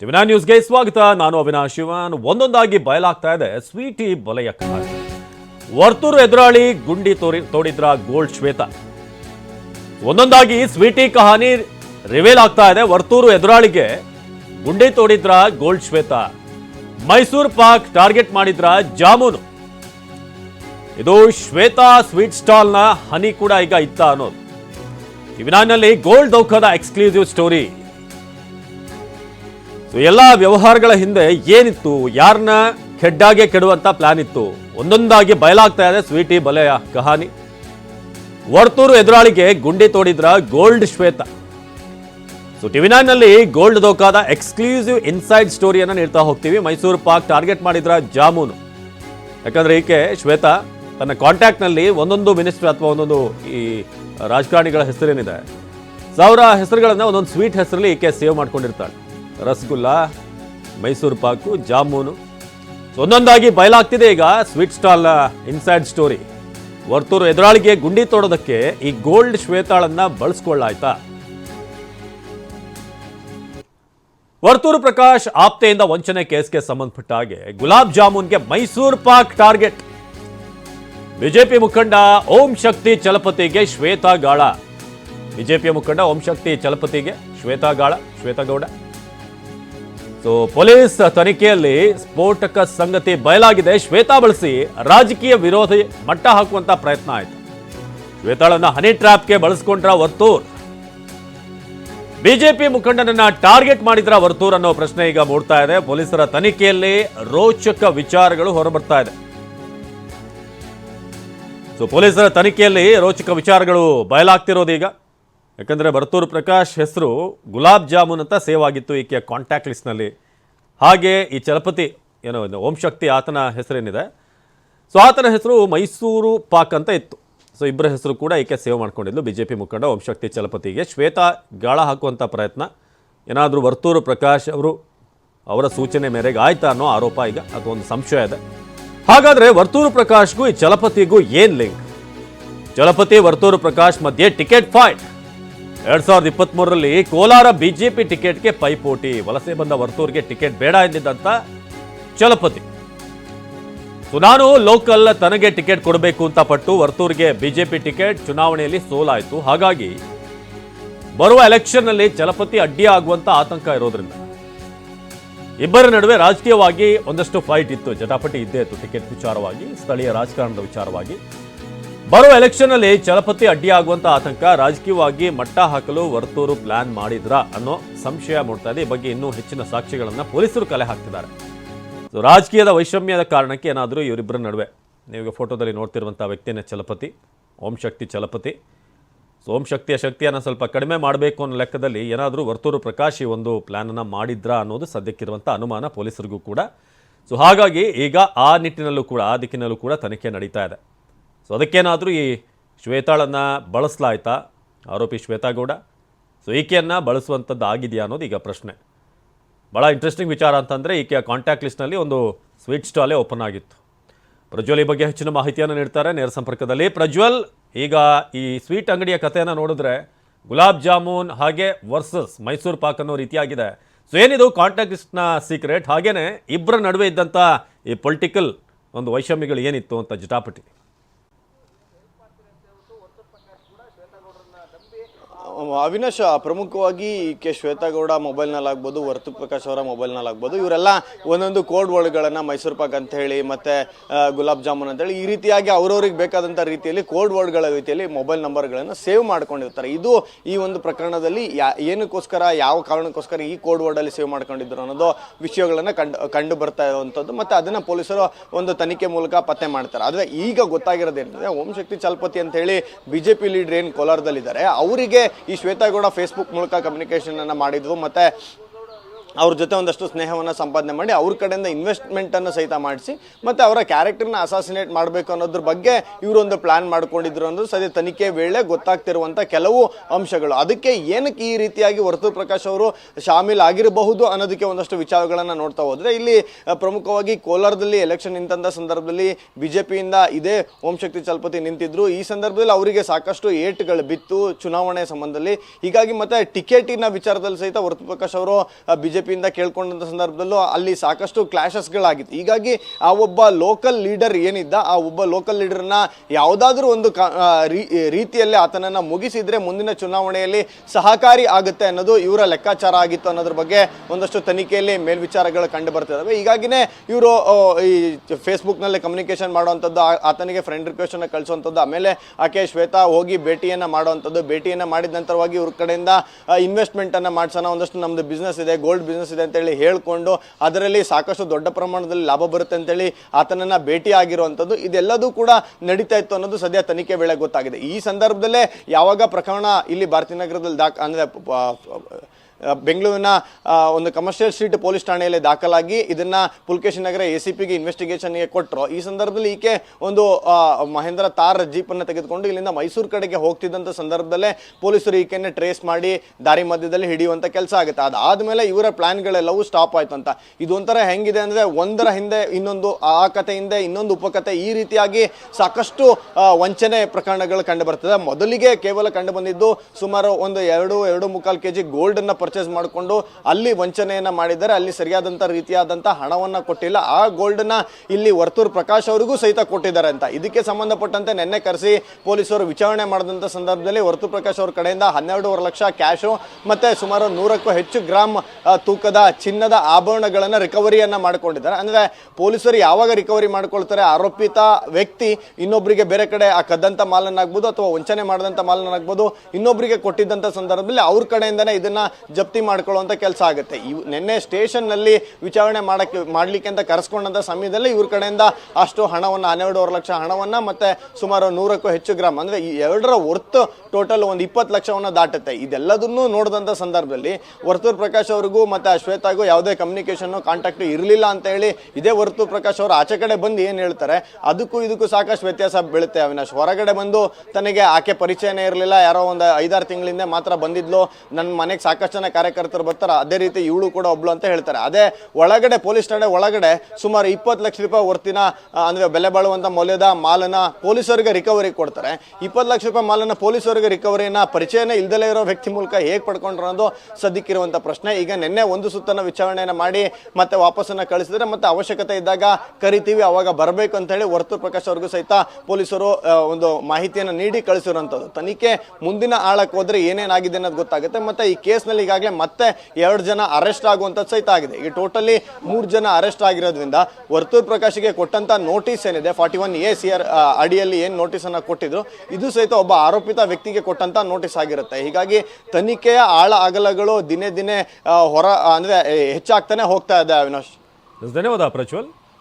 ಟಿವಿನಾ ನ್ಯೂಸ್ಗೆ ಸ್ವಾಗತ. ನಾನು ಅವಿನಾಶ್ ಶಿವನ್. ಒಂದೊಂದಾಗಿ ಬಯಲಾಗ್ತಾ ಇದೆ ಸ್ವೀಟಿ ಬಲಯ ಕಹಾನಿ ವರ್ತೂರು ಎದುರಾಳಿ ಗುಂಡಿ ತೋರಿ ತೋಡಿದ್ರ ಗೋಲ್ಡ್ ಶ್ವೇತ. ಒಂದೊಂದಾಗಿ ಸ್ವೀಟಿ ಕಹಾನಿ ರಿವೇಲ್ ಆಗ್ತಾ ಇದೆ. ವರ್ತೂರು ಎದುರಾಳಿಗೆ ಗುಂಡಿ ತೋಡಿದ್ರ ಗೋಲ್ಡ್ ಶ್ವೇತ. ಮೈಸೂರು ಪಾಕ್ ಟಾರ್ಗೆಟ್ ಮಾಡಿದ್ರ ಜಾಮೂನು. ಇದು ಶ್ವೇತಾ ಸ್ವೀಟ್ ಸ್ಟಾಲ್ನ ಹನಿ ಕೂಡ ಈಗ ಇತ್ತ ಅನ್ನೋದು. ಟಿವಿನಾನಲ್ಲಿ ಗೋಲ್ಡ್ ದೌಖದ ಎಕ್ಸ್ಕ್ಲೂಸಿವ್ ಸ್ಟೋರಿ. ಸೊ ಎಲ್ಲ ವ್ಯವಹಾರಗಳ ಹಿಂದೆ ಏನಿತ್ತು? ಯಾರನ್ನ ಕೆಡ್ಡಾಗೆ ಕೆಡುವಂತ ಪ್ಲಾನ್ ಇತ್ತು? ಒಂದೊಂದಾಗಿ ಬಯಲಾಗ್ತಾ ಇದೆ ಸ್ವೀಟಿ ಬಲೆಯ ಕಹಾನಿ. ವರ್ತೂರು ಎದುರಾಳಿಗೆ ಗುಂಡಿ ತೋಡಿದ್ರ ಗೋಲ್ಡ್ ಶ್ವೇತ. ಸೊ ಟಿವಿನಲ್ಲಿ ಗೋಲ್ಡ್ ದೋಕಾದ ಎಕ್ಸ್ಕ್ಲೂಸಿವ್ ಇನ್ಸೈಡ್ ಸ್ಟೋರಿಯನ್ನ ನೀಡ್ತಾ ಹೋಗ್ತೀವಿ. ಮೈಸೂರು ಪಾಕ್ ಟಾರ್ಗೆಟ್ ಮಾಡಿದ್ರ ಜಾಮೂನು. ಯಾಕಂದ್ರೆ ಈಕೆ ಶ್ವೇತಾ ತನ್ನ ಕಾಂಟ್ಯಾಕ್ಟ್ನಲ್ಲಿ ಒಂದೊಂದು ಮಿನಿಸ್ಟರ್ ಅಥವಾ ಒಂದೊಂದು ಈ ರಾಜಕಾರಣಿಗಳ ಹೆಸರೇನಿದೆ. ಸಾವಿರ ಹೆಸರುಗಳನ್ನ ಒಂದೊಂದು ಸ್ವೀಟ್ ಹೆಸರಲ್ಲಿ ಈಕೆ ಸೇವ್ ಮಾಡ್ಕೊಂಡಿರ್ತಾಳೆ. ರಸಗುಲ್ಲ, ಮೈಸೂರು ಪಾಕು, ಜಾಮೂನು. ಒಂದೊಂದಾಗಿ ಬಯಲಾಗ್ತಿದೆ ಈಗ sweet stall inside story. Varthur ಎದುರಾಳಿಗೆ ಗುಂಡಿ ತೋಡೋದಕ್ಕೆ ಈ ಗೋಲ್ಡ್ ಶ್ವೇತಾಳನ್ನ ಬಳಸ್ಕೊಳ್ಳಾಯ್ತಾ? ವರ್ತೂರು ಪ್ರಕಾಶ್ ಆಪ್ತೆಯಿಂದ ವಂಚನೆ ಕೇಸ್ಗೆ ಸಂಬಂಧಪಟ್ಟ ಹಾಗೆ ಗುಲಾಬ್ ಜಾಮೂನ್ಗೆ ಮೈಸೂರು ಪಾಕ್ ಟಾರ್ಗೆಟ್. ಬಿಜೆಪಿ ಮುಖಂಡ ಓಂ ಶಕ್ತಿ ಚಲಪತಿಗೆ ಶ್ವೇತಾ ಗಾಳ. ಬಿಜೆಪಿ ಮುಖಂಡ ಓಂ ಶಕ್ತಿ ಚಲಪತಿಗೆ ಶ್ವೇತಾ ಗಾಳ ಶ್ವೇತಗೌಡ ಸೊ ಪೊಲೀಸ್ ತನಿಖೆಯಲ್ಲಿ ಸ್ಫೋಟಕ ಸಂಗತಿ ಬಯಲಾಗಿದೆ. ಶ್ವೇತಾ ಬಳಸಿ ರಾಜಕೀಯ ವಿರೋಧಿ ಮಟ್ಟ ಹಾಕುವಂತ ಪ್ರಯತ್ನ ಆಯಿತು. ಶ್ವೇತಾಳನ್ನ ಹನಿ ಟ್ರ್ಯಾಪ್ಗೆ ಬಳಸ್ಕೊಂಡ್ರ ವರ್ತೂರ್. ಬಿಜೆಪಿ ಮುಖಂಡನನ್ನ ಟಾರ್ಗೆಟ್ ಮಾಡಿದ್ರ ವರ್ತೂರ್ ಅನ್ನೋ ಪ್ರಶ್ನೆ ಈಗ ಮೂಡ್ತಾ ಇದೆ. ಪೊಲೀಸರ ತನಿಖೆಯಲ್ಲಿ ರೋಚಕ ವಿಚಾರಗಳು ಹೊರಬರ್ತಾ ಇದೆ. ಸೊ ಪೊಲೀಸರ ತನಿಖೆಯಲ್ಲಿ ರೋಚಕ ವಿಚಾರಗಳು ಬಯಲಾಗ್ತಿರೋದು ಈಗ. ಯಾಕಂದ್ರೆ ಬರ್ತೂರು ಪ್ರಕಾಶ್ ಹೆಸರು ಗುಲಾಬ್ ಜಾಮೂನ್ ಅಂತ ಸೇವ್ ಆಗಿತ್ತು ಈಕೆಯ ಕಾಂಟ್ಯಾಕ್ಟ್ ಲಿಸ್ಟ್ನಲ್ಲಿ ಹಾಗೆ ಈ ಚಲಪತಿ, ಏನೋ ಓಂ ಶಕ್ತಿ ಆತನ ಹೆಸರೇನಿದೆ. ಸೊ ಆತನ ಹೆಸರು ಮೈಸೂರು ಪಾಕ್ ಅಂತ ಇತ್ತು. ಸೊ ಇಬ್ಬರ ಹೆಸರು ಕೂಡ ಈಕೆ ಸೇವ್ ಮಾಡ್ಕೊಂಡಿದ್ಲು. ಬಿ ಜೆ ಪಿ ಮುಖಂಡ ಓಂಶಕ್ತಿ ಚಲಪತಿಗೆ ಶ್ವೇತಾ ಗಾಳ ಹಾಕುವಂಥ ಪ್ರಯತ್ನ. ಏನಾದರೂ ವರ್ತೂರು ಪ್ರಕಾಶ್ ಅವರು ಅವರ ಸೂಚನೆ ಮೇರೆಗೆ ಆಯ್ತಾ ಅನ್ನೋ ಆರೋಪ ಈಗ, ಅದೊಂದು ಸಂಶಯ ಇದೆ. ಹಾಗಾದರೆ ವರ್ತೂರು ಪ್ರಕಾಶ್ಗೂ ಈ ಚಲಪತಿಗೂ ಏನು ಲಿಂಕ್? ಚಲಪತಿ ವರ್ತೂರು ಪ್ರಕಾಶ್ ಮಧ್ಯೆ ಟಿಕೆಟ್ ಫೈಟ್. ಎರಡ್ ಸಾವಿರದ ಇಪ್ಪತ್ತ್ ಮೂರರಲ್ಲಿ ಕೋಲಾರ ಬಿಜೆಪಿ ಟಿಕೆಟ್ಗೆ ಪೈಪೋಟಿ. ವಲಸೆ ಬಂದ ವರ್ತೂರ್ಗೆ ಟಿಕೆಟ್ ಬೇಡ ಎಂದಿದ್ದಂತ ಚಲಪತಿ. ನಾನು ಲೋಕಲ್ ತನಗೆ ಟಿಕೆಟ್ ಕೊಡಬೇಕು ಅಂತ ಪಟ್ಟು ವರ್ತೂರ್ಗೆ ಬಿಜೆಪಿ ಟಿಕೆಟ್ ಚುನಾವಣೆಯಲ್ಲಿ ಸೋಲಾಯಿತು. ಹಾಗಾಗಿ ಬರುವ ಎಲೆಕ್ಷನ್ನಲ್ಲಿ ಚಲಪತಿ ಅಡ್ಡಿ ಆಗುವಂತ ಆತಂಕ ಇರೋದ್ರಿಂದ. ಇಬ್ಬರ ನಡುವೆ ರಾಜಕೀಯವಾಗಿ ಒಂದಷ್ಟು ಫೈಟ್ ಇತ್ತು. ಜಟಾಪಟಿ ಇದ್ದೇ ಇತ್ತು ಟಿಕೆಟ್ ವಿಚಾರವಾಗಿ, ಸ್ಥಳೀಯ ರಾಜಕಾರಣದ ವಿಚಾರವಾಗಿ. ಬರುವ ಎಲೆಕ್ಷನ್ ಅಲ್ಲಿ ಚಲಪತಿ ಅಡ್ಡಿಯಾಗುವಂಥ ಆತಂಕ ರಾಜಕೀಯವಾಗಿ ಮಟ್ಟ ಹಾಕಲು ವರ್ತೂರು ಪ್ಲಾನ್ ಮಾಡಿದ್ರ ಅನ್ನೋ ಸಂಶಯ ಮೂಡ್ತಾ ಇದೆ. ಈ ಬಗ್ಗೆ ಇನ್ನೂ ಹೆಚ್ಚಿನ ಸಾಕ್ಷಿಗಳನ್ನು ಪೊಲೀಸರು ಕಲೆ ಹಾಕ್ತಿದ್ದಾರೆ. ಸೊ ರಾಜಕೀಯದ ವೈಷಮ್ಯದ ಕಾರಣಕ್ಕೆ ಏನಾದರೂ ಇವರಿಬ್ಬರ ನಡುವೆ ನೀವು ಫೋಟೋದಲ್ಲಿ ನೋಡ್ತಿರುವಂಥ ವ್ಯಕ್ತಿನೇ ಚಲಪತಿ, ಓಂ ಶಕ್ತಿ ಚಲಪತಿ. ಸೊ ಓಂ ಶಕ್ತಿಯ ಶಕ್ತಿಯನ್ನು ಸ್ವಲ್ಪ ಕಡಿಮೆ ಮಾಡಬೇಕು ಅನ್ನೋ ಲೆಕ್ಕದಲ್ಲಿ ಏನಾದರೂ ವರ್ತೂರು ಪ್ರಕಾಶ್ ಈ ಒಂದು ಪ್ಲ್ಯಾನನ್ನು ಮಾಡಿದ್ರಾ ಅನ್ನೋದು ಸದ್ಯಕ್ಕಿರುವಂಥ ಅನುಮಾನ ಪೊಲೀಸರಿಗೂ ಕೂಡ. ಸೊ ಹಾಗಾಗಿ ಈಗ ಆ ನಿಟ್ಟಿನಲ್ಲೂ ಕೂಡ, ಆ ದಿಕ್ಕಿನಲ್ಲೂ ಕೂಡ ತನಿಖೆ ನಡೀತಾ ಇದೆ. ಸೊ ಅದಕ್ಕೇನಾದರೂ ಈ ಶ್ವೇತಾಳನ್ನು ಬಳಸಲಾಯ್ತಾ? ಆರೋಪಿ ಶ್ವೇತಾಗೌಡ? ಸೊ ಈಕೆಯನ್ನು ಬಳಸುವಂಥದ್ದು ಆಗಿದೆಯಾ ಅನ್ನೋದು ಈಗ ಪ್ರಶ್ನೆ. ಭಾಳ ಇಂಟ್ರೆಸ್ಟಿಂಗ್ ವಿಚಾರ ಅಂತಂದರೆ ಈಕೆಯ ಕಾಂಟ್ಯಾಕ್ಟ್ ಲಿಸ್ಟ್ನಲ್ಲಿ ಒಂದು ಸ್ವೀಟ್ ಸ್ಟಾಲೇ ಓಪನ್ ಆಗಿತ್ತು. ಪ್ರಜ್ವಲ್ ಈ ಬಗ್ಗೆ ಹೆಚ್ಚಿನ ಮಾಹಿತಿಯನ್ನು ನೀಡ್ತಾರೆ ನೇರ ಸಂಪರ್ಕದಲ್ಲಿ. ಪ್ರಜ್ವಲ್, ಈಗ ಈ ಸ್ವೀಟ್ ಅಂಗಡಿಯ ಕಥೆಯನ್ನು ನೋಡಿದ್ರೆ ಗುಲಾಬ್ ಜಾಮೂನ್ ಹಾಗೆ ವರ್ಸಸ್ ಮೈಸೂರು ಪಾಕ್ ಅನ್ನೋ ರೀತಿಯಾಗಿದೆ. ಸೊ ಏನಿದು ಕಾಂಟ್ಯಾಕ್ಟ್ ಲಿಸ್ಟ್ನ ಸೀಕ್ರೆಟ್ ಹಾಗೇನೆ ಇಬ್ಬರ ನಡುವೆ ಇದ್ದಂಥ ಈ ಪೊಲಿಟಿಕಲ್ ಒಂದು ವೈಷಮ್ಯಗಳು ಏನಿತ್ತು ಅಂತ ಜಟಾಪಟಿ. ಅವಿನಾಶ್ ಪ್ರಮುಖವಾಗಿ ಕೆ. ಶ್ವೇತಾಗೌಡ ಮೊಬೈಲ್ನಲ್ಲಾಗ್ಬೋದು ವರ್ತು ಪ್ರಕಾಶ್ ಅವರ ಮೊಬೈಲ್ನಲ್ಲಾಗ್ಬೋದು, ಇವರೆಲ್ಲ ಒಂದೊಂದು ಕೋಡ್ ವರ್ಡ್ಗಳನ್ನು ಮೈಸೂರು ಪಾಕ್ ಅಂತ ಹೇಳಿ ಮತ್ತು ಗುಲಾಬ್ ಜಾಮೂನ್ ಅಂತೇಳಿ ಈ ರೀತಿಯಾಗಿ ಅವ್ರವ್ರಿಗೆ ಬೇಕಾದಂಥ ರೀತಿಯಲ್ಲಿ ಕೋಡ್ ವರ್ಡ್ಗಳ ರೀತಿಯಲ್ಲಿ ಮೊಬೈಲ್ ನಂಬರ್ಗಳನ್ನು ಸೇವ್ ಮಾಡ್ಕೊಂಡಿರ್ತಾರೆ. ಇದು ಈ ಒಂದು ಪ್ರಕರಣದಲ್ಲಿ ಯಾ, ಏನಕ್ಕೋಸ್ಕರ, ಯಾವ ಕಾರಣಕ್ಕೋಸ್ಕರ ಈ ಕೋಡ್ ವರ್ಡಲ್ಲಿ ಸೇವ್ ಮಾಡ್ಕೊಂಡಿದ್ರು ಅನ್ನೋದು ವಿಷಯಗಳನ್ನು ಕಂಡು ಕಂಡು ಬರ್ತಾ ಇರುವಂಥದ್ದು ಮತ್ತು ಅದನ್ನು ಪೊಲೀಸರು ಒಂದು ತನಿಖೆ ಮೂಲಕ ಪತ್ತೆ ಮಾಡ್ತಾರೆ. ಆದರೆ ಈಗ ಗೊತ್ತಾಗಿರೋದೇನೆಂದರೆ ಓಂ ಶಕ್ತಿ ಚಲಪತಿ ಅಂತ ಹೇಳಿ ಬಿ ಜೆ ಪಿ ಲೀಡರ್ ಏನು ಕೋಲಾರದಲ್ಲಿದ್ದಾರೆ, ಅವರಿಗೆ ಈ ಶ್ವೇತಾಗೌಡ ಫೇಸ್ಬುಕ್ ಮೂಲಕ ಕಮ್ಯುನಿಕೇಷನ್ ಅನ್ನ ಮಾಡಿದ್ರು ಮತ್ತೆ ಅವ್ರ ಜೊತೆ ಒಂದಷ್ಟು ಸ್ನೇಹವನ್ನು ಸಂಪಾದನೆ ಮಾಡಿ ಅವ್ರ ಕಡೆಯಿಂದ ಇನ್ವೆಸ್ಟ್ಮೆಂಟನ್ನು ಸಹಿತ ಮಾಡಿಸಿ ಮತ್ತು ಅವರ ಕ್ಯಾರೆಕ್ಟರ್ನ ಅಸಾಸಿನೇಟ್ ಮಾಡಬೇಕು ಅನ್ನೋದ್ರ ಬಗ್ಗೆ ಇವರೊಂದು ಪ್ಲಾನ್ ಮಾಡ್ಕೊಂಡಿದ್ರು ಅನ್ನೋದು ಸದ್ಯ ತನಿಖೆ ವೇಳೆ ಗೊತ್ತಾಗ್ತಿರುವಂಥ ಕೆಲವು ಅಂಶಗಳು. ಅದಕ್ಕೆ ಏನಕ್ಕೆ ಈ ರೀತಿಯಾಗಿ ವರ್ತು ಪ್ರಕಾಶ್ ಅವರು ಶಾಮೀಲ್ ಆಗಿರಬಹುದು ಅನ್ನೋದಕ್ಕೆ ಒಂದಷ್ಟು ವಿಚಾರಗಳನ್ನು ನೋಡ್ತಾ ಹೋದರೆ ಇಲ್ಲಿ ಪ್ರಮುಖವಾಗಿ ಕೋಲಾರದಲ್ಲಿ ಎಲೆಕ್ಷನ್ ನಿಂತಂಥ ಸಂದರ್ಭದಲ್ಲಿ ಬಿ ಜೆ ಪಿಯಿಂದ ಇದೇ ಓಂ ಶಕ್ತಿ ಚಲಪತಿ ನಿಂತಿದ್ರು. ಈ ಸಂದರ್ಭದಲ್ಲಿ ಅವರಿಗೆ ಸಾಕಷ್ಟು ಏಟ್ಗಳು ಬಿತ್ತು ಚುನಾವಣೆ ಸಂಬಂಧದಲ್ಲಿ. ಹೀಗಾಗಿ ಮತ್ತೆ ಟಿಕೆಟಿನ ವಿಚಾರದಲ್ಲಿ ಸಹಿತ ವರ್ತು ಪ್ರಕಾಶ್ ಅವರು ಬಿಜೆಪಿ ಇಂದ ಕೇಳ್ಕೊಂಡಂಥ ಸಂದರ್ಭದಲ್ಲೂ ಅಲ್ಲಿ ಸಾಕಷ್ಟು ಕ್ಲಾಶಸ್ಗಳಾಗಿತ್ತು ಹೀಗಾಗಿ ಆ ಒಬ್ಬ ಲೋಕಲ್ ಲೀಡರ್ ಏನಿದ್ದ, ಆ ಒಬ್ಬ ಲೋಕಲ್ ಲೀಡರ್ನ ಯಾವುದಾದ್ರೂ ಒಂದು ರೀತಿಯಲ್ಲಿ ಆತನನ್ನ ಮುಗಿಸಿದ್ರೆ ಮುಂದಿನ ಚುನಾವಣೆಯಲ್ಲಿ ಸಹಕಾರಿ ಆಗುತ್ತೆ ಅನ್ನೋದು ಇವರ ಲೆಕ್ಕಾಚಾರ ಆಗಿತ್ತು ಅನ್ನೋದ್ರ ಬಗ್ಗೆ ಒಂದಷ್ಟು ತನಿಖೆಯಲ್ಲಿ ಮೇಲ್ವಿಚಾರಗಳು ಕಂಡು ಬರ್ತಿದ್ದಾವೆ ಹೀಗಾಗಿನೇ ಇವರು ಈ ಫೇಸ್ಬುಕ್ನಲ್ಲಿ ಕಮ್ಯುನಿಕೇಶನ್ ಮಾಡುವಂಥದ್ದು ಆತನಿಗೆ ಫ್ರೆಂಡ್ ರಿಕ್ವೆಸ್ಟ್ ಅನ್ನ ಕಳಿಸುವಂಥದ್ದು, ಆಮೇಲೆ ಆಕೆ ಶ್ವೇತಾ ಹೋಗಿ ಭೇಟಿಯನ್ನು ಮಾಡುವಂಥದ್ದು, ಭೇಟಿಯನ್ನು ಮಾಡಿದ ನಂತರವಾಗಿ ಇವ್ರ ಕಡೆಯಿಂದ ಇನ್ವೆಸ್ಟ್ಮೆಂಟ್ ಅನ್ನ ಮಾಡ್ಸೋಣ, ಒಂದಷ್ಟು ನಮ್ಮದು ಬಿಸ್ನೆಸ್ ಇದೆ ಗೋಲ್ಡ್ ಬಿಸ್ನೆಸ್ ಇದೆ ಅಂತೇಳಿ ಹೇಳ್ಕೊಂಡು ಅದರಲ್ಲಿ ಸಾಕಷ್ಟು ದೊಡ್ಡ ಪ್ರಮಾಣದಲ್ಲಿ ಲಾಭ ಬರುತ್ತೆ ಅಂತೇಳಿ ಆತನನ್ನು ಭೇಟಿ ಆಗಿರುವಂಥದ್ದು ಇದೆಲ್ಲದೂ ಕೂಡ ನಡೀತಾ ಇತ್ತು ಅನ್ನೋದು ಸದ್ಯ ತನಿಖೆ ವೇಳೆ ಗೊತ್ತಾಗಿದೆ. ಈ ಸಂದರ್ಭದಲ್ಲೇ ಯಾವಾಗ ಪ್ರಕರಣ ಇಲ್ಲಿ ಭಾರತೀಯ ನಗರದಲ್ಲಿ ದಾಖ, ಅಂದ್ರೆ ಬೆಂಗಳೂರಿನ ಒಂದು ಕಮರ್ಷಿಯಲ್ ಸ್ಟ್ರೀಟ್ ಪೊಲೀಸ್ ಠಾಣೆಯಲ್ಲಿ ದಾಖಲಾಗಿ ಇದನ್ನ ಪುಲ್ಕೇಶಿ ನಗರ ಎ ಸಿ ಪಿಗೆ ಇನ್ವೆಸ್ಟಿಗೇಷನ್ಗೆ ಕೊಟ್ಟರು ಈ ಸಂದರ್ಭದಲ್ಲಿ ಈಕೆ ಒಂದು ಮಹೇಂದ್ರ ತಾರ್ ಜೀಪ್ ಅನ್ನು ತೆಗೆದುಕೊಂಡು ಇಲ್ಲಿಂದ ಮೈಸೂರು ಕಡೆಗೆ ಹೋಗ್ತಿದ್ದಂಥ ಸಂದರ್ಭದಲ್ಲೇ ಪೊಲೀಸರು ಈಕೆಯನ್ನು ಟ್ರೇಸ್ ಮಾಡಿ ದಾರಿ ಮಧ್ಯದಲ್ಲಿ ಹಿಡಿಯುವಂತ ಕೆಲಸ ಆಗುತ್ತೆ. ಅದಾದ್ಮೇಲೆ ಇವರ ಪ್ಲ್ಯಾನ್ಗಳೆಲ್ಲವೂ ಸ್ಟಾಪ್ ಆಯ್ತು ಅಂತ. ಇದು ಒಂಥರ ಹೆಂಗಿದೆ ಅಂದ್ರೆ ಒಂದರ ಹಿಂದೆ ಇನ್ನೊಂದು, ಆ ಕಥೆಯಿಂದ ಹಿಂದೆ ಇನ್ನೊಂದು ಉಪಕಥೆ ಈ ರೀತಿಯಾಗಿ ಸಾಕಷ್ಟು ವಂಚನೆ ಪ್ರಕರಣಗಳು ಕಂಡು ಬರ್ತದೆ. ಮೊದಲಿಗೆ ಕೇವಲ ಕಂಡು ಬಂದಿದ್ದು ಸುಮಾರು ಒಂದು ಎರಡು ಎರಡು ಮುಕ್ಕಾಲು ಕೆಜಿ ಗೋಲ್ಡ್ ಅನ್ನ ಪರ್ಚೇಸ್ ಮಾಡಿಕೊಂಡು ಅಲ್ಲಿ ವಂಚನೆಯನ್ನು ಮಾಡಿದ್ದಾರೆ, ಅಲ್ಲಿ ಸರಿಯಾದಂಥ ರೀತಿಯಾದಂಥ ಹಣವನ್ನು ಕೊಟ್ಟಿಲ್ಲ. ಆ ಗೋಲ್ಡನ್ನ ಇಲ್ಲಿ ವರ್ತೂರ್ ಪ್ರಕಾಶ್ ಅವರಿಗೂ ಸಹಿತ ಕೊಟ್ಟಿದ್ದಾರೆ ಅಂತ. ಇದಕ್ಕೆ ಸಂಬಂಧಪಟ್ಟಂತೆ ನಿನ್ನೆ ಕರೆಸಿ ಪೊಲೀಸರು ವಿಚಾರಣೆ ಮಾಡಿದಂಥ ಸಂದರ್ಭದಲ್ಲಿ ವರ್ತೂರ್ ಪ್ರಕಾಶ್ ಅವ್ರ ಕಡೆಯಿಂದ ಹನ್ನೆರಡೂವರೆ ಲಕ್ಷ ಕ್ಯಾಶು ಮತ್ತು ಸುಮಾರು ನೂರಕ್ಕೂ ಹೆಚ್ಚು ಗ್ರಾಮ್ ತೂಕದ ಚಿನ್ನದ ಆಭರಣಗಳನ್ನು ರಿಕವರಿಯನ್ನು ಮಾಡಿಕೊಂಡಿದ್ದಾರೆ. ಅಂದರೆ ಪೊಲೀಸರು ಯಾವಾಗ ರಿಕವರಿ ಮಾಡ್ಕೊಳ್ತಾರೆ ಆರೋಪಿತ ವ್ಯಕ್ತಿ ಇನ್ನೊಬ್ಬರಿಗೆ ಬೇರೆ ಕಡೆ ಆ ಕದ್ದಂಥ ಮಾಲನ್ನಾಗ್ಬೋದು ಅಥವಾ ವಂಚನೆ ಮಾಡಿದಂಥ ಮಾಲನ್ನಾಗ್ಬೋದು ಇನ್ನೊಬ್ಬರಿಗೆ ಕೊಟ್ಟಿದ್ದಂಥ ಸಂದರ್ಭದಲ್ಲಿ ಅವ್ರ ಕಡೆಯಿಂದನೇ ಇದನ್ನ ಜಪ್ತಿ ಮಾಡ್ಕೊಳ್ಳುವಂಥ ಕೆಲಸ ಆಗುತ್ತೆ. ಇವ್ ನಿನ್ನೆ ಸ್ಟೇಷನ್ನಲ್ಲಿ ವಿಚಾರಣೆ ಮಾಡಕ್ಕೆ ಮಾಡ್ಲಿಕ್ಕೆ ಅಂತ ಕರೆಸ್ಕೊಂಡಂಥ ಸಮಯದಲ್ಲಿ ಇವ್ರ ಕಡೆಯಿಂದ ಅಷ್ಟು ಹಣವನ್ನ, ಹನ್ನೆರಡೂವರೆ ಲಕ್ಷ ಹಣವನ್ನ ಮತ್ತೆ ಸುಮಾರು ನೂರಕ್ಕೂ ಹೆಚ್ಚು ಗ್ರಾಮ್ ಅಂದ್ರೆ ಈ ಎರಡರ ವರ್ತ್ ಟೋಟಲ್ ಒಂದು ಇಪ್ಪತ್ತು ಲಕ್ಷವನ್ನ ದಾಟುತ್ತೆ. ಇದೆಲ್ಲದನ್ನೂ ನೋಡಿದಂತ ಸಂದರ್ಭದಲ್ಲಿ ವರ್ತೂರ್ ಪ್ರಕಾಶ್ ಅವ್ರಿಗೂ ಮತ್ತೆ ಅಶ್ವೇತಾಗೂ ಶ್ವೇತಾಗೂ ಯಾವುದೇ ಕಮ್ಯುನಿಕೇಶನ್ ಕಾಂಟ್ಯಾಕ್ಟು ಇರಲಿಲ್ಲ ಅಂತ ಹೇಳಿ ಇದೇ ವರ್ತೂರ್ ಪ್ರಕಾಶ್ ಅವರು ಆಚೆ ಕಡೆ ಬಂದು ಏನು ಹೇಳ್ತಾರೆ, ಅದಕ್ಕೂ ಇದಕ್ಕೂ ಸಾಕಷ್ಟು ವ್ಯತ್ಯಾಸ ಬೀಳುತ್ತೆ ಅವಿನಾಶ್. ಹೊರಗಡೆ ಬಂದು ತನಗೆ ಆಕೆ ಪರಿಚಯನೇ ಇರಲಿಲ್ಲ. ಯಾರೋ ಒಂದು ಐದಾರು ತಿಂಗಳಿಂದ ಮಾತ್ರ ಬಂದಿದ್ಲು. ನನ್ನ ಮನೆಗೆ ಸಾಕಷ್ಟು ಜನ ಕಾರ್ಯಕರ್ತರು ಬರ್ತಾರೆ, ಅದೇ ರೀತಿ ಇವಳು ಕೂಡ ಒಬ್ಳು ಅಂತ ಹೇಳ್ತಾರೆ. ಅದೇ ಒಳಗಡೆ, ಪೊಲೀಸ್ ಠಾಣೆ ಒಳಗಡೆ ಸುಮಾರು ಇಪ್ಪತ್ತು ಲಕ್ಷ ರೂಪಾಯಿ ವರ್ತಿನ ಅಂದ್ರೆ ಬೆಲೆ ಬಾಳುವಂತ ಮೌಲ್ಯದ ಮಾಲನ್ನ ಪೊಲೀಸರಿಗೆ ರಿಕವರಿ ಕೊಡ್ತಾರೆ. ಇಪ್ಪತ್ತು ಲಕ್ಷ ರೂಪಾಯಿ ಮಾಲನ್ನ ಪೊಲೀಸರಿಗೆ ರಿಕವರಿನ ಪರಿಚಯನೇ ಇಲ್ದಲೇ ಇರೋ ವ್ಯಕ್ತಿ ಮೂಲಕ ಹೇಗೆ ಪಡ್ಕೊಂಡ್ರು ಅನ್ನೋದು ಸದ್ಯಕ್ಕಿರುವಂತ ಪ್ರಶ್ನೆ. ಈಗ ನಿನ್ನೆ ಒಂದು ಸುತ್ತನ ವಿಚಾರಣೆಯನ್ನು ಮಾಡಿ ಮತ್ತೆ ವಾಪಸ್ಸನ್ನ ಕಳಿಸಿದ್ರೆ ಮತ್ತೆ ಅವಶ್ಯಕತೆ ಇದ್ದಾಗ ಕರಿತೀವಿ, ಅವಾಗ ಬರಬೇಕು ಅಂತ ಹೇಳಿ ವರ್ತೂರ್ ಪ್ರಕಾಶ್ ಅವ್ರಿಗೂ ಸಹಿತ ಪೊಲೀಸರು ಒಂದು ಮಾಹಿತಿಯನ್ನು ನೀಡಿ ಕಳಿಸಿರುವಂಥದ್ದು ತನಿಖೆ ಮುಂದಿನ ಆಳಕ್ಕೆ ಹೋದ್ರೆ ಏನೇನಾಗಿದೆ ಅನ್ನೋದು ಗೊತ್ತಾಗುತ್ತೆ. ಮತ್ತೆ ಈ ಕೇಸ್ನಲ್ಲಿ ಈಗಾಗಲೇ ಮತ್ತೆ ಎರಡು ಜನ ಅರೆಸ್ಟ್ ಆಗುವಂಥದ್ದು ಸಹಿತ ಆಗಿದೆ. ಈ ಟೋಟಲಿ ಮೂರು ಜನ ಅರೆಸ್ಟ್ ಆಗಿರೋದ್ರಿಂದ ವರ್ತೂರ್ ಪ್ರಕಾಶ್ಗೆ ಕೊಟ್ಟಂತ ನೋಟಿಸ್ ಏನಿದೆ, forty one A C R ಅಡಿಯಲ್ಲಿ ಏನು ನೋಟಿಸ್ ಅನ್ನ ಕೊಟ್ಟಿದ್ರು, ಇದು ಸಹಿತ ಒಬ್ಬ ಆರೋಪಿತ ವ್ಯಕ್ತಿಗೆ ಕೊಟ್ಟಂತ ನೋಟಿಸ್ ಆಗಿರುತ್ತೆ. ಹೀಗಾಗಿ ತನಿಖೆಯ ಆಳ ಅಗಲಗಳು ದಿನೇ ದಿನೇ ಹೊರ ಅಂದ್ರೆ ಹೆಚ್ಚಾಗ್ತಾನೆ ಹೋಗ್ತಾ ಇದೆ ಅವಿನಾಶ್. ಧನ್ಯವಾದ ಪ್ರಜ್ವಲ್.